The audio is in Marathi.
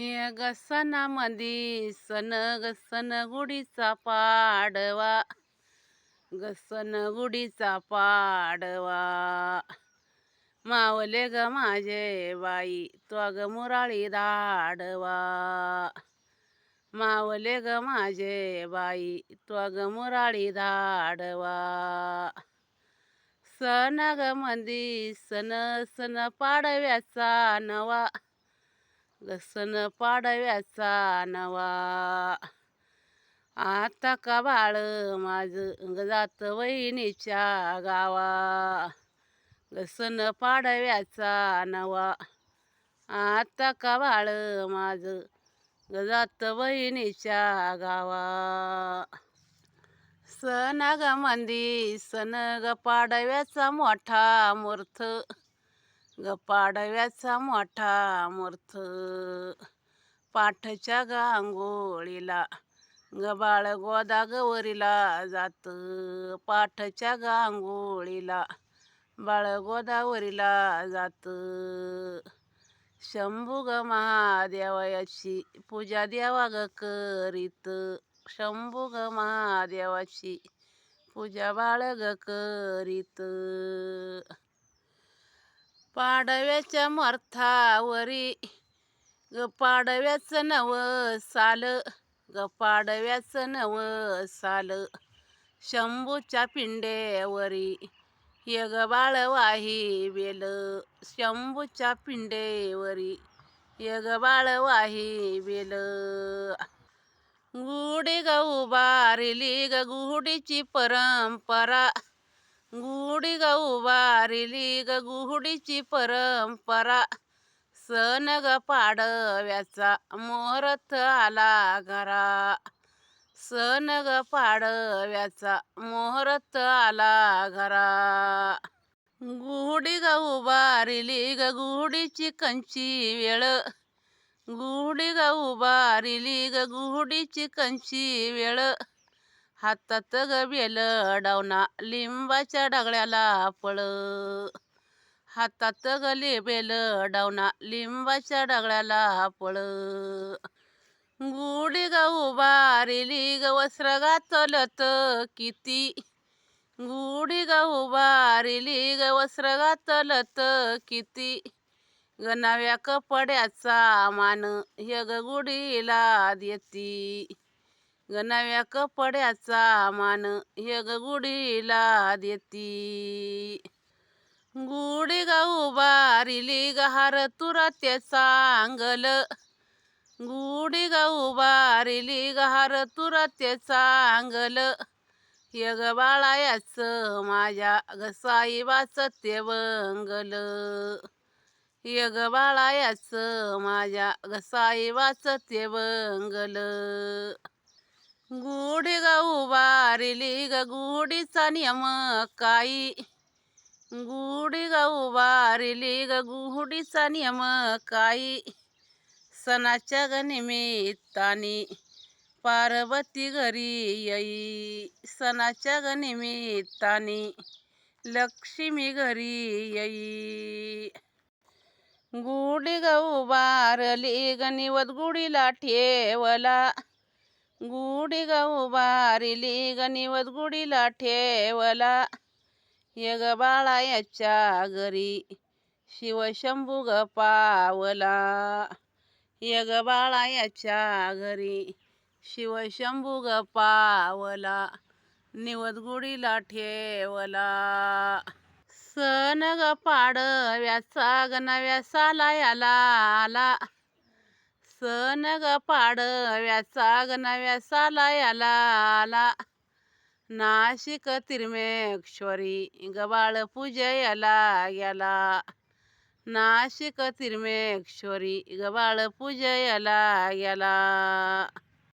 हे ग सन गसन ग पाडवा ग गुडीचा पाडवा. मावले ग माझे बाई तो ग मुराळी दाडवा. मावले ग माझे बाई तो ग मुराळी दाडवा. सन ग मंदी सन सन पाडव्याचा नवा लसन पाडव्याचा नवा. आता का बाळ माझ जात वहिनीच्या गावा. लसन पाडव्याचा नवा. आता का बाळ माझ जात वहिनीच्या गावा. सण ग मंदी सण ग पाडव्याचा मोठा मूर्थ ग पाडव्याचा मोठा मूर्थ पाठच्या गांगोळीला ग बाळ गोदा गवरीला जात. पाठच्या गांगोळीला बाळ गोदावरीला जात. शंभू ग महादेवाची पूजा देवा ग करीत. शंभू ग महादेवाची पूजा बाळ ग करीत. पाडव्याच्या मर्थावरी ग पाडव्याचं नव साल ग पाडव्याचं नव साल. शंभूच्या पिंडेवरी ये ग बाळ वाही बेल शंभूच्या पिंडेवरी ये ग बाळ वाही बेल गुढी ग उभारली ग गुढीची परंपरा गुढी ग ग गुढीची परंपरा. सण ग पाडव्याचा मुहूर्त आला घरा. सण ग पाडव्याचा मुहूर्त आला घरा. गुढी ग उभारली ग गुढीची कंची वेळ. गुढी ग उभारली ग गुढीची कंची वेळ. हातात ग बेल लिंबाच्या डगळ्याला पळ हातात ग बेल डावना लिंबाच्या डगळ्याला पळ गुढी ग उभारली ग वस्त्र घातलत किती? गुढी ग उभारली ग वस्त्र घातलत किती? ग नव्या कपड्याचा मान हे ग गुढीला देती. नव्या कपड्याचा मान हे ग गुढीला देती. गुढी गाऊ बारिली गहार तुरा त्याचा अंगल गुढी गाऊ बारिली गहार तुरा त्याचा अंगल हे ग बाळायाच माझ्या ग साईबाचं ते वंगल. ये ग बाळायाच माझ्या ग साईबाचं ते वंगल. गुढी ग उभारली ग गुढीचा नियम काही गुढीगा ग उभारली ग गुढीचा नियम काही सणाच्या ग निमित्ताने पार्वती घरी येई. सणाच्या ग निमित्ताने लक्ष्मी घरी येई. गुढी ग उभारली ग निवत गुढीला ठेवला. गुढी ग उभारली ग गुढीला ठेवला. ये ग बाळा याच्या घरी शिवशंभू ग पावला. ये ग बाळा याच्या घरी शिवशंभू ग पावला. निवत गुढीला ठेवला. सन ग पाडव्याचा ग नव्या साला याला आला. सन ग पाडव्याचा गणव्याचा लयाला याला आला. नाशिक तिरमेश्वरी गबाळ पूजयाला गेला. नाशिक तिरमेश्वरी गबाळ पूजयाला गेला.